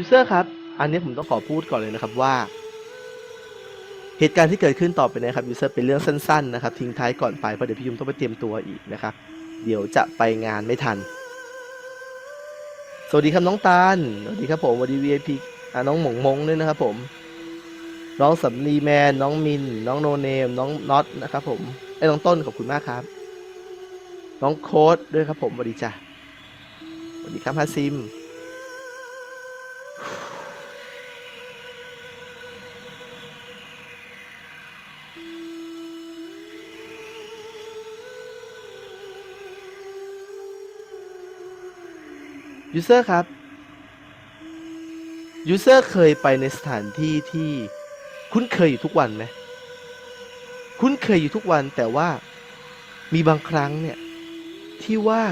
ยูเซอร์ครับ อันนี้ผมต้องขอพูดก่อนเลยนะครับว่า เหตุการณ์ที่เกิดขึ้นต่อไปนะครับยูเซอร์เป็นเรื่องสั้นๆนะครับทิ้งท้ายก่อนไปเพราะเดี๋ยวพี่ยุมต้องไปเตรียมตัวอีกนะครับ เดี๋ยวจะไปงานไม่ทัน สวัสดีครับน้องตาลสวัสดีครับผมสวัสดี VIP อ่าน้องหมงมงด้วยนะครับผม น้องสำลีแมน น้องมิน น้องโนเนม น้องน็อตนะครับผมไอ้น้องต้นขอบคุณมากครับ น้องโค้ดด้วยครับผมสวัสดีจ้ะสวัสดีครับฮาซิม ยูเซอร์ครับ ยูเซอร์เคยไปในสถานที่ที่คุ้นเคยอยู่ทุกวันไหมคุ้นเคยอยู่ทุกวันแต่ว่ามีบางครั้งเนี่ย ที่ว่า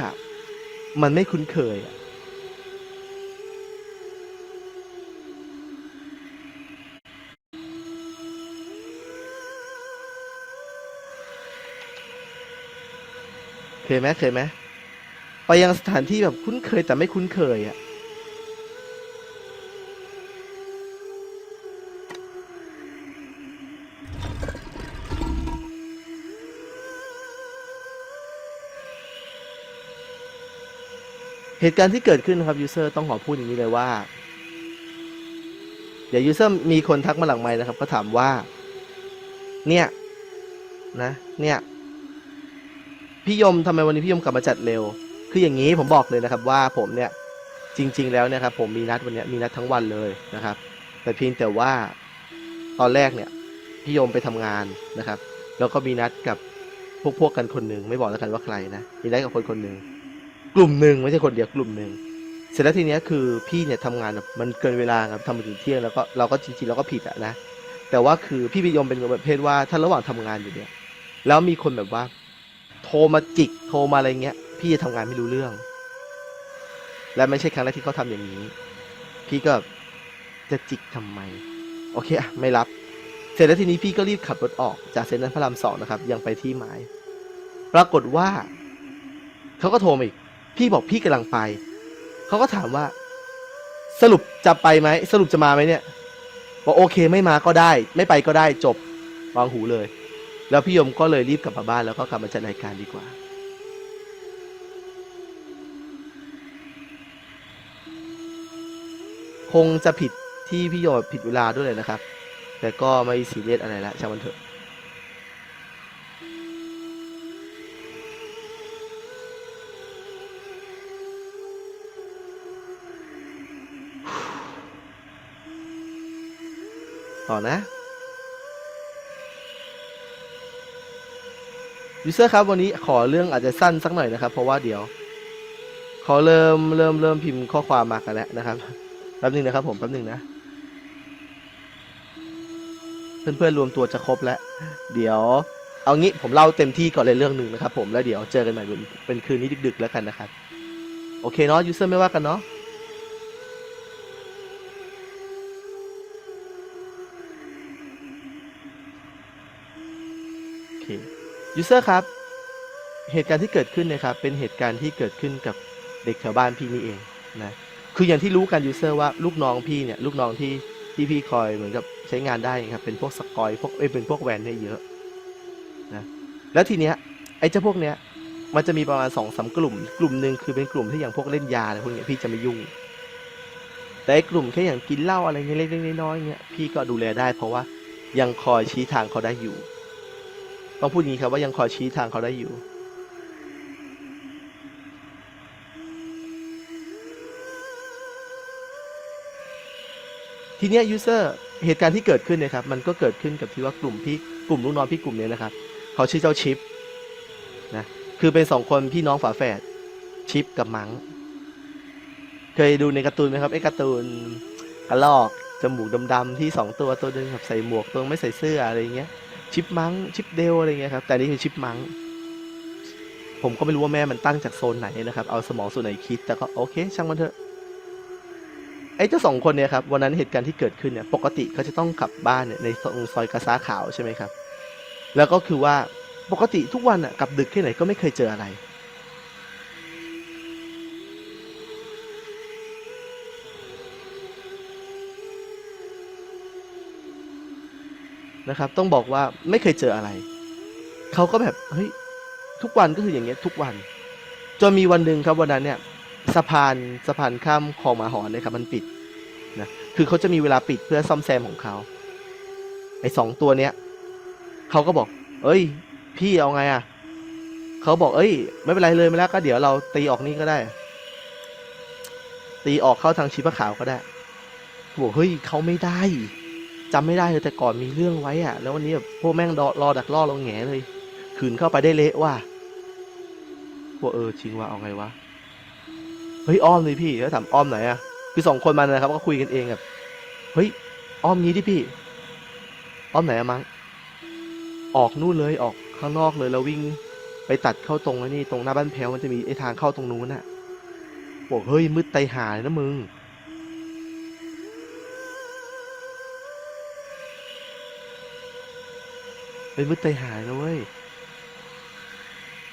มันไม่คุ้นเคยอะเคยไหมเคยไหม ไปยังสถานที่แบบคุ้นเคยแต่ไม่คุ้นเคยอะ่ะเหตุการณ์ที่เกิดขึ้นนะครับยูเซอร์ต้องขอพูดอย่างนี้เลยว่า เดี๋ยวยูเซอร์มีคนทักมาหลังไมค์นะครับ ก็ถามว่า เนี่ย นะ เนี่ย พี่ยมทำไมวันนี้พี่ยมกลับมาจัดเร็ว คืออย่างนี้ผมบอกเลยนะครับว่าผมเนี่ยจริง ๆ แล้วเนี่ยครับผมมีนัดวันนี้มีนัดทั้งวันเลยนะครับ แต่เพียงแต่ว่าตอนแรกเนี่ยพี่ยมไปทำงานนะครับ แล้วก็มีนัดกับพวกพวกกันคนหนึ่งไม่บอกแล้วกันว่าใครนะมีนัดกับคนคนหนึ่งกลุ่มหนึ่งไม่ใช่คนเดียวกลุ่มหนึ่งเสร็จแล้วทีเนี้ยคือพี่เนี่ยทำงานแบบมันเกินเวลาครับทำมาถึงเที่ยงแล้วก็เราก็จริงๆเราก็ผิดอะนะแต่ว่าคือพี่พิยมเป็นประเภทว่าถ้าระหว่างทำงานอยู่เนี่ยแล้วมีคนแบบว่า โทรมาจิกโทรมาอะไรเงี้ย พี่จะทำงานไม่รู้เรื่อง และไม่ใช่ครั้งแรกที่เขาทำอย่างนี้ พี่ก็จะจิกทำไม โอเคอะไม่รับ เสร็จแล้วทีนี้พี่ก็รีบขับรถออกจากเซ็นทรัลพระรามสองนะครับ ยังไปที่หมาย ปรากฏว่า เขาก็โทรมาอีก พี่บอกพี่กำลังไป เขาก็ถามว่า สรุปจะไปไหม สรุปจะมาไหมเนี่ยบอกโอเคไม่มาก็ได้ ไม่ไปก็ได้จบวางหูเลย แล้วพี่ยมก็เลยรีบกลับมาบ้านแล้วก็กลับมาจัดรายการดีกว่า คงจะผิดที่พี่โยมผิดเวลาด้วยเลยนะครับ แต่ก็ไม่ซีเรียสอะไรละช่างมันเถอะต่อนะยูเซอร์ครับวันนี้ขอเรื่องอาจจะสั้นสักหน่อยนะครับ เพราะว่าเดี๋ยวเขาเริ่มเริ่มเริ่มพิมพ์ข้อความมากันแล้วนะครับ แป๊บหนึงนะครับผมแป๊บหนึงนะ เพื่อนๆรวมตัวจะครบแล้ว เดี๋ยว เอางี้ผมเล่าเต็มที่ก่อนเลยเรื่องหนึ่งนะครับผมแล้วเดี๋ยวเจอกันใหม่เป็นคืนนี้ดึก ๆ แล้วกันนะครับ โอเคเนาะยูเซอร์ไม่ว่ากันเนาะโอเคยูเซอร์ครับ เหตุการณ์ที่เกิดขึ้นนะครับ เป็นเหตุการณ์ที่เกิดขึ้นกับเด็กแถวบ้านพี่นี่เองนะ คืออย่างที่รู้กันยูเซอร์ว่าลูกน้องพี่เนี่ยลูกน้องที่ที่พี่คอยเหมือนกับใช้งานได้ครับเป็นพวกสกอยพวกเอ้เป็นพวกแวนเนี่ยเยอะนะแล้วทีเนี้ยไอ้เจ้าพวกเนี้ยมันจะมีประมาณสองสามกลุ่ม กลุ่มหนึ่งคือเป็นกลุ่มที่อย่างพวกเล่นยาอะไรพวกเนี้ยพี่จะไม่ยุ่ง แต่กลุ่มแค่อย่างกินเหล้าอะไรเงี้ยเล็กๆน้อยๆเงี้ยพี่ก็ดูแลได้ เพราะว่ายังคอยชี้ทางเขาได้อยู่ต้องพูดงี้ครับว่ายังคอยชี้ทางเขาได้อยู่ ทีเนี้ยยูเซอร์เหตุการณ์ที่เกิดขึ้นเนะครับมันก็เกิดขึ้นกับที่ว่ากลุ่มพี่กลุ่มลูกน้องพี่กลุ่มเนี้ยนะครับเขาชื่อเจ้าชิปนะคือเป็นสองคนพี่น้องฝาแฝดชิปกับมังเคยดูในการ์ตูนไหมครับไอ้การ์ตูนกระลอกจมูกดำๆที่สองตัวตัวหนึงแบบใส่หมวกตัวไม่ใส่เสื้ออะไรเงี้ยชิปมังชิปเดลอะไรเงี้ยครับแต่นี่คือชิปมังผมก็ไม่รู้ว่าแม่มันตั้งจากโซนไหนนะครับ เอาสมองส่วนไหนคิด แต่ก็โอเค ช่างมันเถอะ ไอ้เจ้าสองคนเนี่ยครับวันนั้นเหตุการณ์ที่เกิดขึ้นเนี่ยปกติเขาจะต้องขับบ้านเนี่ยในซอยกระซ้าขาวใช่ไหมครับ แล้วก็คือว่าปกติทุกวันอะกลับดึกแค่ไหนก็ไม่เคยเจออะไร นะครับ ต้องบอกว่าไม่เคยเจออะไร เขาก็แบบเฮ้ยทุกวันก็คืออย่างเงี้ยทุกวันจนมีวันหนึ่งครับวันนั้นเนี่ย สะพานสะพานข้ามคลองมาหอนเนี่ยครับมันปิดนะคือเขาจะมีเวลาปิดเพื่อซ่อมแซมของเขาไอ้สองตัวเนี้ยเขาก็บอก เอ้ย พี่เอาไงอะเขาบอก เอ้ย ไม่เป็นไรเลยไม่แล้วก็เดี๋ยวเราตีออกนี่ก็ได้ ตีออกเข้าทางชีพขาวก็ได้บอกเฮ้ยเขาไม่ได้จำไม่ได้เลยแต่ก่อนมีเรื่องไว้อะ แล้ววันนี้แบบพวกแม่งรอรอดักล่อเราแหงเลยขืนเข้าไปได้เละว่ะบอกเออจริงว่าเอาไงวะ เฮ้ยอ้อมเลยพี่แล้วถามอ้อมไหนอะคือสองคนมันนะครับก็คุยกันเองแบบเฮ้ยอ้อมงี้ดิพี่ อ้อมไหนอะมั้งออกนู่นเลยออกข้างนอกเลยแล้ววิ่งไปตัดเข้าตรงไอ้นี่ตรงหน้าบ้านแพ้วมันจะมีไอ้ทางเข้าตรงนู้นน่ะบอกเฮ้ยมืดไตหายนะมึงเป็นมืดไตหายนะเว้ย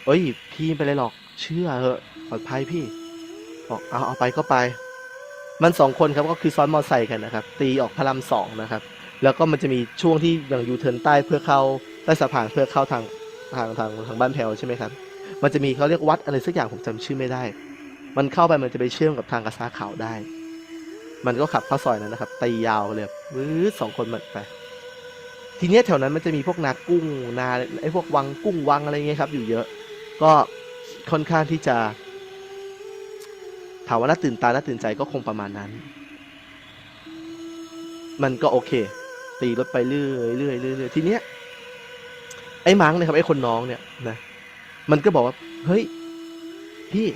เอ้ยพี่ไปเลยหรอกเชื่อเหอะปลอดภัยพี่ บอกเอาเอาไปก็ไป มันสองคนครับก็คือซ้อนมอไซค์กันนะครับ ตีออกพระรามสองนะครับ แล้วก็มันจะมีช่วงที่อย่างยูเทิร์นใต้เพื่อเข้าใต้สะพานเพื่อเข้าทางทางทางทางบ้านแพวใช่ไหมครับ มันจะมีเขาเรียกวัดอะไรสักอย่างผมจำชื่อไม่ได้ มันเข้าไปมันจะไปเชื่อมกับทางกระซ้าขาวได้ มันก็ขับเข้าซอยนั้นนะครับตียาวเลยวื้อสองคนมันไป ทีเนี้ยแถวนั้นมันจะมีพวกนากุ้งนาไอ้พวกวังกุ้งวังอะไรเงี้ยครับ อยู่เยอะ ก็ค่อนข้างที่จะ ถามว่าน่าตื่นตาน่าตื่นใจก็คงประมาณนั้น มันก็โอเค ตีรถไปเรื่อยเรื่อยเรื่อยเรื่อยทีเนี้ยไอ้มังเนี่ยครับไอ้คนน้องเนี่ยนะมันก็บอกว่า เฮ้ย พี่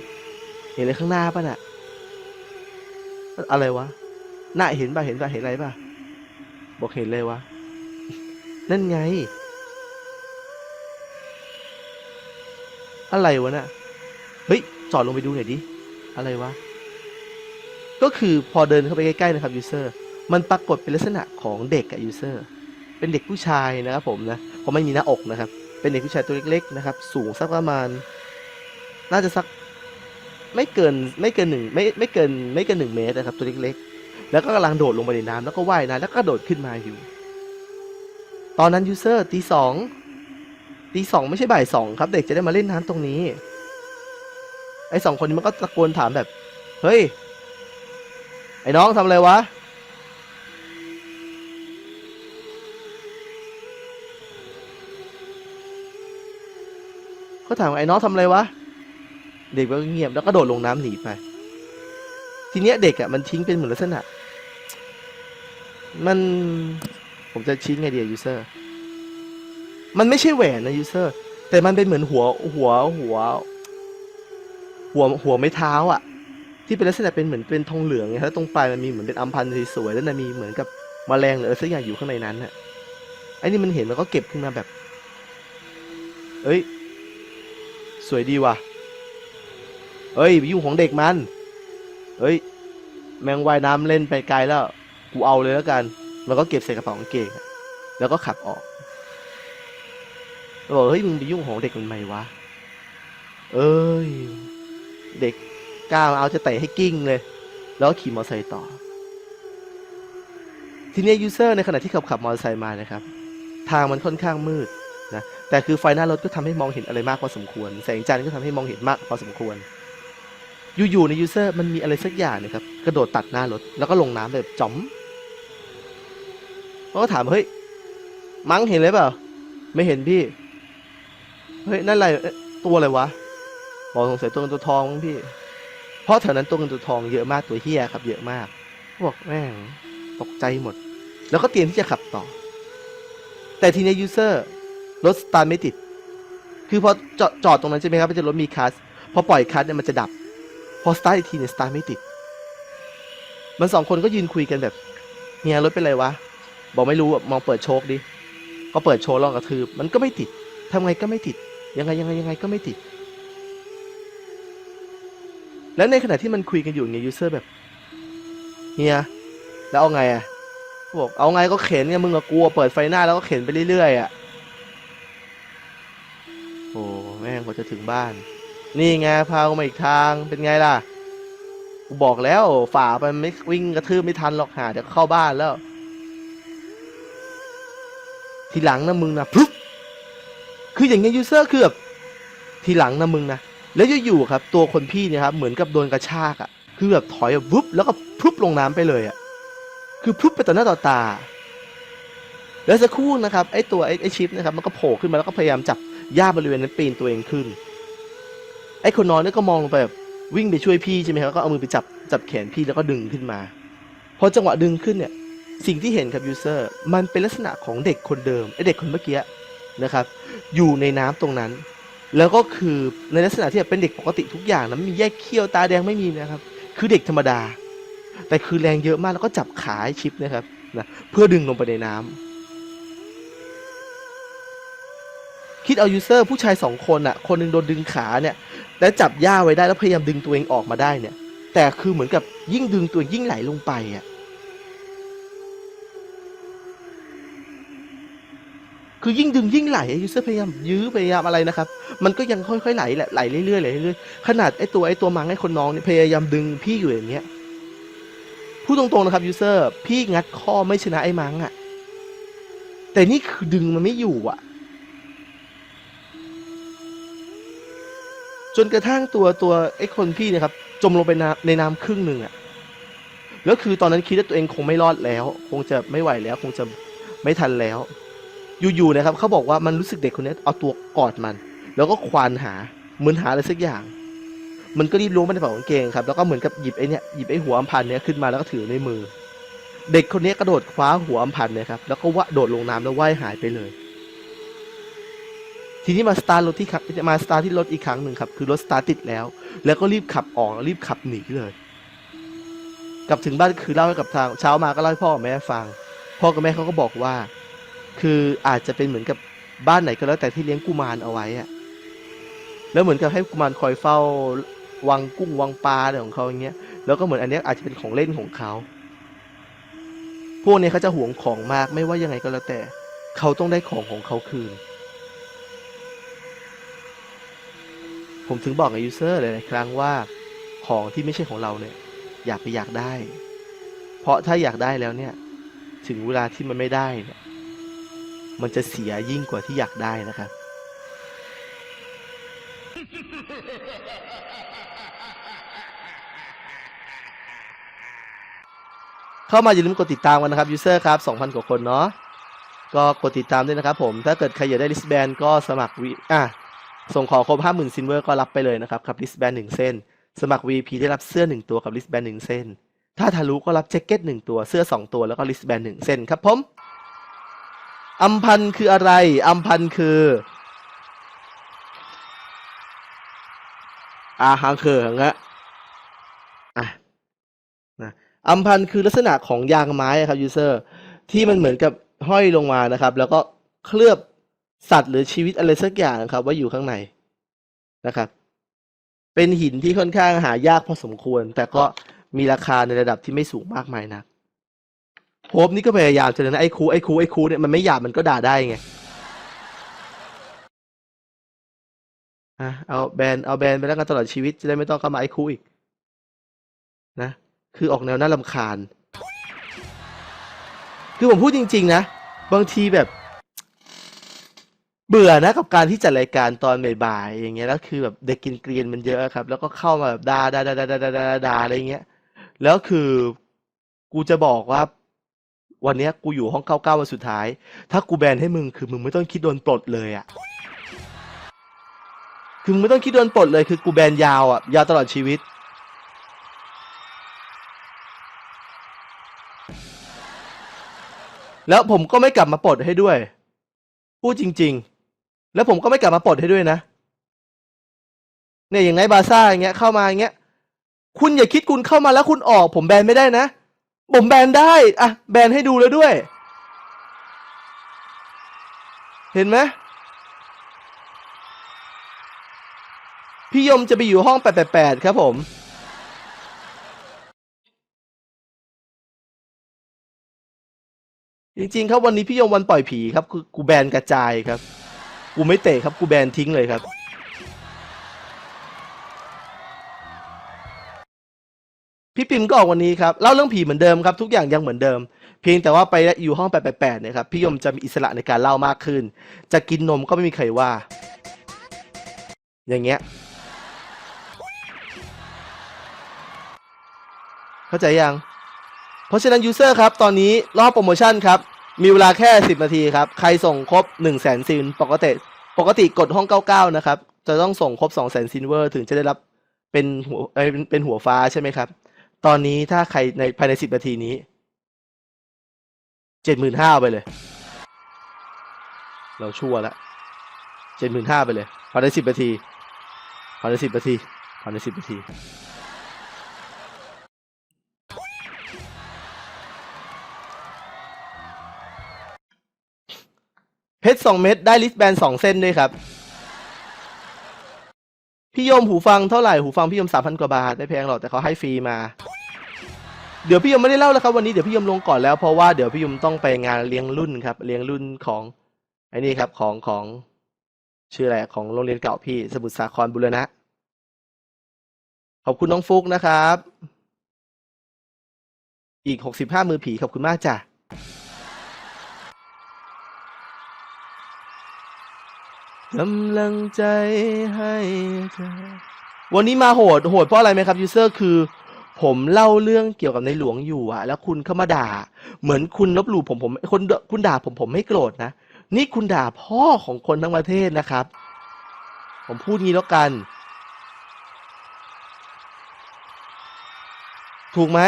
เห็นอะไรข้างหน้าป่ะน่ะ อะไรวะ หน่าเห็นป่ะเห็นป่ะเห็นอะไรป่ะ บอกเห็นเลยวะ นั่นไง อะไรวะน่ะ เฮ้ย จอดลงไปดูหน่อยดิ อะไรวะ ก็คือพอเดินเข้าไปใกล้ๆนะครับยูเซอร์มันปรากฏเป็นลักษณะของเด็กอะยูเซอร์เป็นเด็กผู้ชายนะครับผมนะเพราะไม่มีหน้าอกนะครับ เป็นเด็กผู้ชายตัวเล็กๆนะครับ สูงสักประมาณ น่าจะสักไม่เกินไม่เกินหนึ่งไม่ไม่เกินไม่เกินหนึ่งเมตรนะครับ ตัวเล็กๆ แล้วก็กำลังโดดลงไปในน้ำแล้วก็ว่ายน้ำแล้วก็โดดขึ้นมาอยู่ ตอนนั้นยูเซอร์ตีสองตีสองไม่ใช่บ่ายสองครับ เด็กจะได้มาเล่นน้ำตรงนี้ ไอ้สองคนนี้มันก็ตะโกนถามแบบ เฮ้ย ไอ้น้องทำอะไรวะเขาถามไอ้น้องทำอะไรวะ เด็กก็เงียบแล้วก็โดดลงน้ำหนีไป ทีเนี้ยเด็กอะมันทิ้งเป็นเหมือนลักษณะ มัน ผมจะชี้ไงเดียยูเซอร์ มันไม่ใช่แหวนนะยูเซอร์ แต่มันเป็นเหมือนหัวหัวหัว หัวหัวไม้เท้าอะ ที่เป็นลักษณะเป็นเหมือนเป็นทองเหลืองไงแล้วตรงปลายมันมีเหมือนเป็นอัมพันธ์สวยๆแล้วมันมีเหมือนกับแมลงหรืออะไรสักอย่างอยู่ข้างในนั้นน่ะไอ้นี่มันเห็นมันก็เก็บขึ้นมาแบบ เอ้ย สวยดีว่ะ เอ้ยไปยุ่งของเด็กมัน เอ้ย แมงว่ายน้ำเล่นไปไกลแล้ว กูเอาเลยแล้วกันมันก็เก็บใส่กระเป๋ากางเกง แล้วก็ขับออกแล้วบอกเฮ้ยมึงไปยุ่งของเด็กมันไหมวะ เอ้ย เด็กก้ามาเอาจะเตะให้กิ้งเลย แล้วขี่มอเตอร์ไซค์ต่อ ทีนี้ยูเซอร์ในขณะที่ขับขับมอเตอร์ไซค์มานะครับ ทางมันค่อนข้างมืดนะแต่คือไฟหน้ารถก็ทำให้มองเห็นอะไรมากพอสมควร แสงจันทร์ก็ทำให้มองเห็นมากพอสมควร อยู่ๆในยูเซอร์มันมีอะไรสักอย่างนะครับ กระโดดตัดหน้ารถแล้วก็ลงน้ำแบบจ๋อมเขาก็ถามเฮ้ยมั้งเห็นเลยเปล่าไม่เห็นพี่ เฮ้ย นั่นอะไรตัวอะไรวะ บอกสงสัยตัวเงินตัวทองมั้งพี่ เพราะแถวนั้นตัวเงินตัวทองเยอะมากตัวเฮียครับ เยอะมากบอกแม่งตกใจหมด แล้วก็เตรียมที่จะขับต่อ แต่ทีนี้ยูเซอร์รถสตาร์ไม่ติด คือพอจอดจอดตรงนั้นใช่ไหมครับมันจะรถมีคัสพอปล่อยคัสเนี่ยมันจะดับ พอสตาร์ทอีกทีเนี่ยสตาร์ไม่ติด มันสองคนก็ยืนคุยกันแบบเฮียรถเป็นไรวะ บอกไม่รู้มองเปิดโชคดิ ก็เปิดโชว์ลองกระทืบมันก็ไม่ติดทำไงก็ไม่ติด ยังไงยังไงยังไงก็ไม่ติด แล้วในขณะที่มันคุยกันอยู่เนี่ยยูเซอร์แบบเฮียแล้วเอาไงอะบอกเอาไงก็เข็นไงมึงอะกลัวเปิดไฟหน้าแล้วก็เข็นไปเรื่อยๆอะโอ้แม่งกว่าจะถึงบ้าน นี่ไงพากูมาอีกทางเป็นไงล่ะกูบอกแล้วฝ่าไปมันไม่วิ่งกระทืบไม่ทันหรอกหาเดี๋ยวเข้าบ้านแล้ว ทีหลังนะมึงนะพรุบคืออย่างเงี้ยยูเซอร์คือแบบทีหลังนะมึงนะ แล้วอยู่ๆครับตัวคนพี่เนี่ยครับเหมือนกับโดนกระชากอะ่ะคือแบบถอยแบบวุบแล้วก็พรุบลงน้ำไปเลยอะ่ะคือพรุบไปต่อหน้าต่อตา แล้วสักครู่นะครับไอ้ตัวไอ้ไอ้ชิปนะครับมันก็โผล่ขึ้นมาแล้วก็พยายามจับหญ้าบริเวณนั้นปีนตัวเองขึ้น ไอ้คนนอนนี่ก็มองลงไปแบบวิ่งไปช่วยพี่ใช่ไหมครับก็เอามือไปจับจับแขนพี่แล้วก็ดึงขึ้นมาพอจังหวะดึงขึ้นเนี่ยสิ่งที่เห็นครับยูเซอร์มันเป็นลักษณะของเด็กคนเดิมไอเด็กคนเมื่อกี้นะครับ อยู่ในน้ำตรงนั้น แล้วก็คือในลักษณะที่แบบเป็นเด็กปกติทุกอย่างนะไม่มีแยกเขี้ยวตาแดงไม่มีนะครับ คือเด็กธรรมดา แต่คือแรงเยอะมากแล้วก็จับขาชิปนะครับนะเพื่อดึงลงไปในน้ำคิดเอายูเซอร์ผู้ชายสองคนอะ คนหนึงโดนดึงขาเนี่ย แล้วจับย่าไว้ได้แล้วพยายามดึงตัวเองออกมาได้เนี่ย แต่คือเหมือนกับยิ่งดึงตัวยิ่งไหลลงไปอะ คือยิ่งดึงยิ่งไหลยูเซอร์พยายามยื้อพยายามอะไรนะครับ มันก็ยังค่อยๆไหลแหละไหลเรื่อยๆไหลเรื่อยๆขนาดไอ้ตัวไอ้ตัวมังไอ้คนน้องเนี่ยพยายามดึงพี่อยู่อย่างเงี้ยพูดตรงๆนะครับยูเซอร์พี่งัดข้อไม่ชนะไอ้มังอะแต่นี่คือดึงมันไม่อยู่อะจนกระทั่งตัวตัวไอ้คนพี่เนะครับ จมลงไปน้ำในน้ำครึ่งหนึ่งอะแล้วคือตอนนั้นคิดว่าตัวเองคงไม่รอดแล้ว คงจะไม่ไหวแล้ว คงจะไม่ทันแล้ว อยู่ๆนะครับเขาบอกว่ามันรู้สึกเด็กคนนี้เอาตัวกอดมัน แล้วก็ควานหาเหมือนหาอะไรสักอย่าง มันก็รีบล้วงไปในกระเป๋ากางเกงครับแล้วก็เหมือนกับหยิบไอ้นี่หยิบไอ้หัวอัมพันธ์เนี่ยขึ้นมาแล้วก็ถือในมือ เด็กคนนี้กระโดดคว้าหัวอัมพันธ์เนี่ยครับแล้วก็ว่าโดดลงน้ำแล้วว่ายหายไปเลย ทีนี้มาสตาร์ทรถที่ขับมาสตาร์ทที่รถอีกครั้งหนึ่งครับคือรถสตาร์ทติดแล้ว แล้วก็รีบขับออกรีบขับหนีเลยกลับถึงบ้านคือเล่าให้กับทางเช้ามาก็เล่าให้พ่อกับแม่ฟัง พ่อกับแม่เขาก็บอกว่า คืออาจจะเป็นเหมือนกับบ้านไหนก็แล้วแต่ที่เลี้ยงกุมารเอาไว้อะแล้วเหมือนกับให้กุมารคอยเฝ้าวังกุ้งวังปลาอะไรของเขาอย่างเงี้ย แล้วก็เหมือนอันนี้อาจจะเป็นของเล่นของเขา พวกนี้เขาจะหวงของมากไม่ว่ายังไงก็แล้วแต่ เขาต้องได้ของของเขาคืน ผมถึงบอกกับยูเซอร์หลายๆครั้งว่า ของที่ไม่ใช่ของเราเนี่ย อยากไปอยากได้ เพราะถ้าอยากได้แล้วเนี่ย ถึงเวลาที่มันไม่ได้เนี่ย มันจะเสียยิ่งกว่าที่อยากได้นะครับ เข้ามาอย่าลืมกดติดตามกันนะครับยูเซอร์ครับ 2,000 กว่าคนเนาะก็กดติดตามด้วยนะครับผมถ้าเกิดใครอยากได้ลิสแบนก็สมัครวีอะส่งขอครบ 50,000ซินเวอร์ก็รับไปเลยนะครับกับลิสแบนหนึ่งเส้น สมัคร VP ได้รับเสื้อ 1 ตัวกับลิสแบนหนึ่งเส้น ถ้าทะลุก็รับแจ็คเก็ต1ตัวเสื้อ 2 ตัวแล้วก็ลิสแบนหนึ่งเส้นครับผม อัมพันคืออะไร อัมพันคือ อาหางเขิงอะอะนะอัมพันคือลักษณะของยางไม้ครับยูเซอร์ที่มันเหมือนกับห้อยลงมานะครับ แล้วก็เคลือบสัตว์หรือชีวิตอะไรสักอย่างครับไว้อยู่ข้างในนะครับ เป็นหินที่ค่อนข้างหายากพอสมควร แต่ก็มีราคาในระดับที่ไม่สูงมากมายนัก โพบนี่ก็พยายามจะนะไอ้ครูไอ้ครูไอ้ครูเนี่ยมันไม่หยาบมันก็ด่าได้ไงนะเอาแบนเอาแบนไปแล้วกันตลอดชีวิตจะได้ไม่ต้องเข้ามาไอ้ครูอีกนะคือออกแนวน่าลำคาญ คือผมพูดจริง ๆ นะ บางทีแบบ เบื่อนะกับการที่จัดรายการตอนบ่ายๆอย่างเงี้ยแล้วคือแบบเด็กกินเกลียนมันเยอะครับ แล้วก็เข้ามาแบบด่าด่าด่าด่าด่าด่าอะไรเงี้ยแล้วคือกูจะบอกว่า วันนี้กูอยู่ห้องเก้าเก้าวันสุดท้าย ถ้ากูแบนให้มึงคือมึงไม่ต้องคิดโดนปลดเลยอะคือมึงไม่ต้องคิดโดนปลดเลยคือกูแบนยาวอะยาวตลอดชีวิต แล้วผมก็ไม่กลับมาปลดให้ด้วย พูดจริง ๆ แล้วผมก็ไม่กลับมาปลดให้ด้วยนะ เนี่ยอย่างไงบาซ่าอย่างเงี้ยเข้ามาอย่างเงี้ย คุณอย่าคิดคุณเข้ามาแล้วคุณออก ผมแบนไม่ได้นะ ผมแบนได้อะแบนให้ดูแล้วด้วย เห็นไหมพี่ยมจะไปอยู่ห้อง 888 ครับผม จริงๆ ครับวันนี้พี่ยมวันปล่อยผีครับ กูแบนกระจายครับ กูไม่เตะครับ กูแบนทิ้งเลยครับ พี่ปิมก็ออกวันนี้ครับเล่าเรื่องผีเหมือนเดิมครับ ทุกอย่างยังเหมือนเดิม เพียงแต่ว่าไปอยู่ห้อง888เนี่ยครับพี่ยมจะมีอิสระในการเล่ามากขึ้น จะกินนมก็ไม่มีใครว่า อย่างเงี้ย เข้าใจยัง เพราะฉะนั้นยูเซอร์ครับ ตอนนี้รอบโปรโมชั่นครับ มีเวลาแค่ 10 นาทีครับ ใครส่งครบ 1 0 0 0 0แสนซินปกติปกติกดห้อง 99 นะครับ จะต้องส่งครบ 2 0 0 0 0 0ซินเวอร์ถึงจะได้รับเป็นหัวเอ้ยเป็นเป็นหัวฟ้าใช่ไหมครับ ตอนนี้ถ้าใครในภายใน10นาทีนี้75,000ไปเลย เราชั่วแล้ว75,000ไปเลยภายใน10นาทีภายใน10นาทีภายใน10นาทีเพชรสองเม็ดได้ลิสแบนสองเส้นด้วยครับ พี่ยมหูฟังเท่าไหร่ หูฟังพี่ยมสามพันกว่าบาท ไม่แพงหรอกแต่เขาให้ฟรีมา เดี๋ยวพี่ยมไม่ได้เล่าแล้วครับวันนี้เดี๋ยวพี่ยมลงก่อนแล้วเพราะว่าเดี๋ยวพี่ยมต้องไปงานเลี้ยงรุ่นครับ เลี้ยงรุ่นของไอ้นี่ครับของของชื่ออะไรของโรงเรียนเก่าพี่สมุทรสาครบุรณะขอบคุณน้องฟุกนะครับ อีกหกสิบห้ามือผีขอบคุณมากจ้ะกำลังใจให้เธอวันนี้มาโหดโหดเพราะอะไรไหมครับยูเซอร์คือ ผมเล่าเรื่องเกี่ยวกับในหลวงอยู่อะแล้วคุณเข้ามาด่า เหมือนคุณลบหลู่ผมผมคนคุณด่าผมผมไม่โกรธนะ นี่คุณด่าพ่อของคนทั้งประเทศนะครับ ผมพูดงี้แล้วกัน ถูกไหม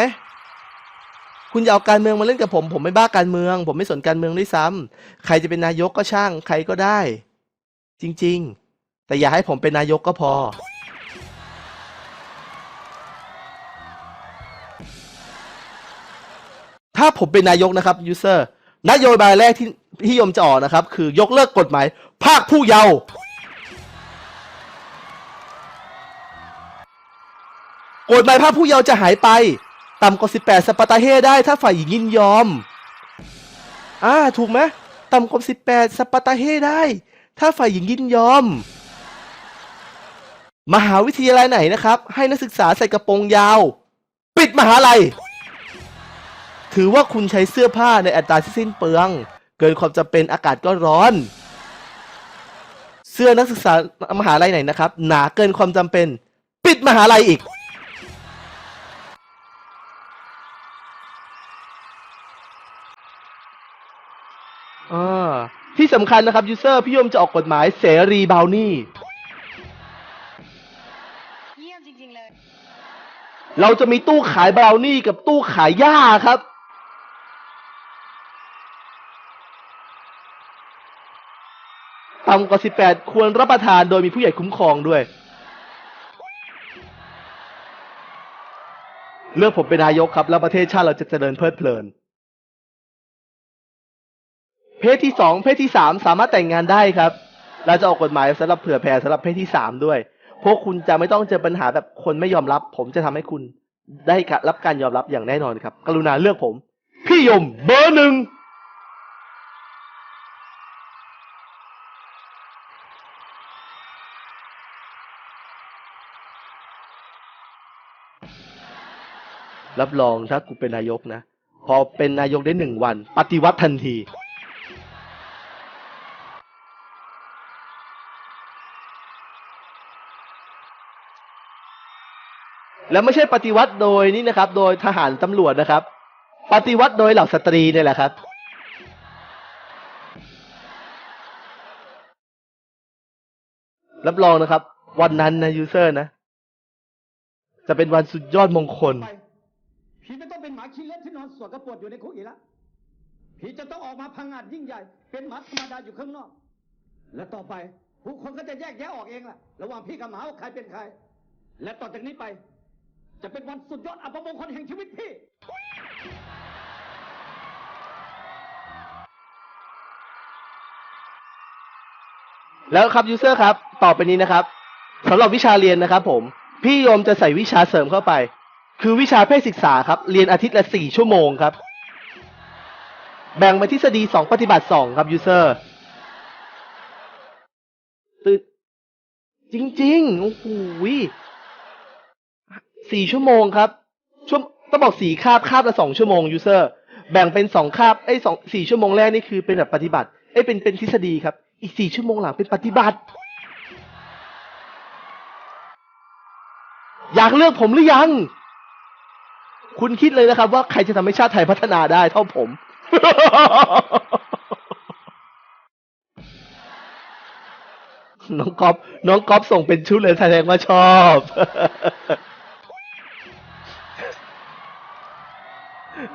คุณอย่าเอาการเมืองมาเล่นกับผม ผมไม่บ้าการเมือง ผมไม่สนการเมืองด้วยซ้ำใครจะเป็นนายกก็ช่าง ใครก็ได้ จริง ๆ แต่อย่าให้ผมเป็นนายกก็พอ ถ้าผมเป็นนายกนะครับยูเซอร์นโยบายแรกที่ที่ยมจะออกนะครับ คือยกเลิกกฎหมาย ภาคผู้เยาว์กฎหมายภาคผู้เยาว์จะหายไป ต่ำกว่า 18 สปาตาเฮได้ถ้าฝ่ายหญิงยินยอม อ่า ถูกไหมต่ำกว่า 18 สปาตาเฮได้ ถ้าฝ่ายหญิงยินยอม มหาวิทยาลัยไหนนะครับ ให้นักศึกษาใส่กระโปรงยาว ปิดมหาลัย ถือว่าคุณใช้เสื้อผ้าในอัตราที่สิ้นเปลือง เกินความจำเป็นอากาศก็ร้อน เสื้อนักศึกษามหาลัยไหนนะครับ หนาเกินความจำเป็น ปิดมหาลัยอีก อ่า ที่สำคัญนะครับยูเซอร์พี่ยมจะออกกฎหมายเสรีบาวนี่เยี่ยมจริงๆเลยเราจะมีตู้ขายบราวนี่กับตู้ขายหญ้าครับ ต่ำกว่า 18 ควรรับประทานโดยมีผู้ใหญ่คุ้มครองด้วย เลือกผมเป็นนายกครับ แล้วประเทศชาติเราจะเจริญเพลิดเพลิน เพศที่สองเพศที่สามสามารถแต่งงานได้ครับ เราจะออกกฎหมายสำหรับเผื่อแผ่สำหรับเพศที่สามด้วย พวกคุณจะไม่ต้องเจอปัญหาแบบคนไม่ยอมรับ ผมจะทำให้คุณได้รับการยอมรับอย่างแน่นอนครับ กรุณาเลือกผม พี่ยมเบอร์หนึ่ง รับรองถ้ากูเป็นนายกนะ พอเป็นนายกได้หนึ่งวัน ปฏิวัติทันทีแล้วไม่ใช่ปฏิวัติโดยนี่นะครับ โดยทหารตำรวจนะครับ ปฏิวัติโดยเหล่าสตรีเนี่ยแหละครับ รับรองนะครับ วันนั้นนะยูเซอร์นะ จะเป็นวันสุดยอดมงคล ไปพี่ไม่ต้องเป็นหมาขี้เล็บที่นอนสวดกระปวดอยู่ในคุกอีกแล้วพี่จะต้องออกมาพังอาจยิ่งใหญ่ เป็นหมาธรรมดาอยู่ข้างนอก และต่อไปผู้คนก็จะแยกแยะออกเองแหละระหว่างพี่กับหมาว่าใครเป็นใคร และต่อจากนี้ไป จะเป็นวันสุดยอดอัปมงคลแห่งชีวิตพี่แล้วครับยูเซอร์ครับ ต่อไปนี้นะครับสำหรับวิชาเรียนนะครับผม พี่โยมจะใส่วิชาเสริมเข้าไป คือวิชาเพศศึกษาครับ เรียนอาทิตย์ละสี่ชั่วโมงครับ แบ่งเป็นทฤษฎีสองปฏิบัติสองครับยูเซอร์ตื่นจริงๆโอ้โหสี่ชั่วโมงครับช่วต้องบอกสี่คาบคาบละสองชั่วโมงยูเซอร์แบ่งเป็นสองคาบไอ้สองสี่ชั่วโมงแรกนี่คือเป็นแบบปฏิบัติเอ้เป็นเป็นทฤษฎีครับ อีกสี่ชั่วโมงหลังเป็นปฏิบัติ อยากเลือกผมหรือยัง คุณคิดเลยนะครับ ว่าใครจะทำให้ชาติไทยพัฒนาได้เท่าผม น้องก๊อฟน้องก๊อฟส่งเป็นชุดเลยแสดงว่าชอบ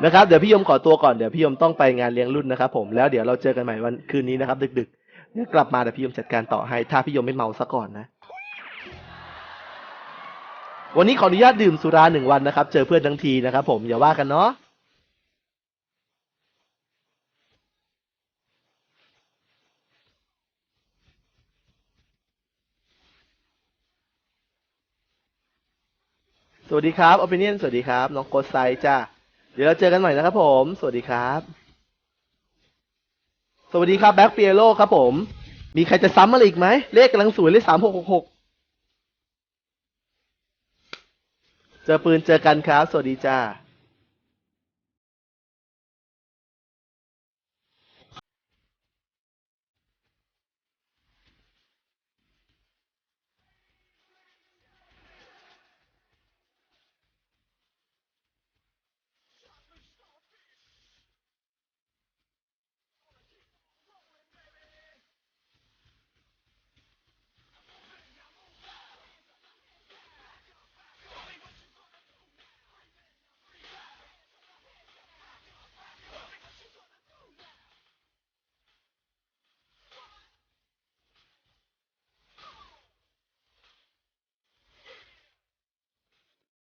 นะครับ เดี๋ยวพี่ยมขอตัวก่อน เดี๋ยวพี่ยมต้องไปงานเลี้ยงรุ่นนะครับผม แล้วเดี๋ยวเราเจอกันใหม่วันคืนนี้นะครับ ดึกๆ เดี๋ยวกลับมาเดี๋ยวพี่ยมจัดการต่อให้ ถ้าพี่ยมไม่เมาซะก่อนนะ วันนี้ขออนุญาตดื่มสุราหนึ่งวันนะครับ เจอเพื่อนทั้งทีนะครับ ผมอย่าว่ากันเนาะสวัสดีครับ Opinion สวัสดีครับ น้องโกดไซจ้าเดี๋ยวเราเจอกันใหม่นะครับผม สวัสดีครับ สวัสดีครับแบ็คเปียโลครับผม มีใครจะซ้ำอะไรอีกไหม เลขกำลังสวยเลขสามหกหกหก เจอปืนเจอกันครับ สวัสดีจ้า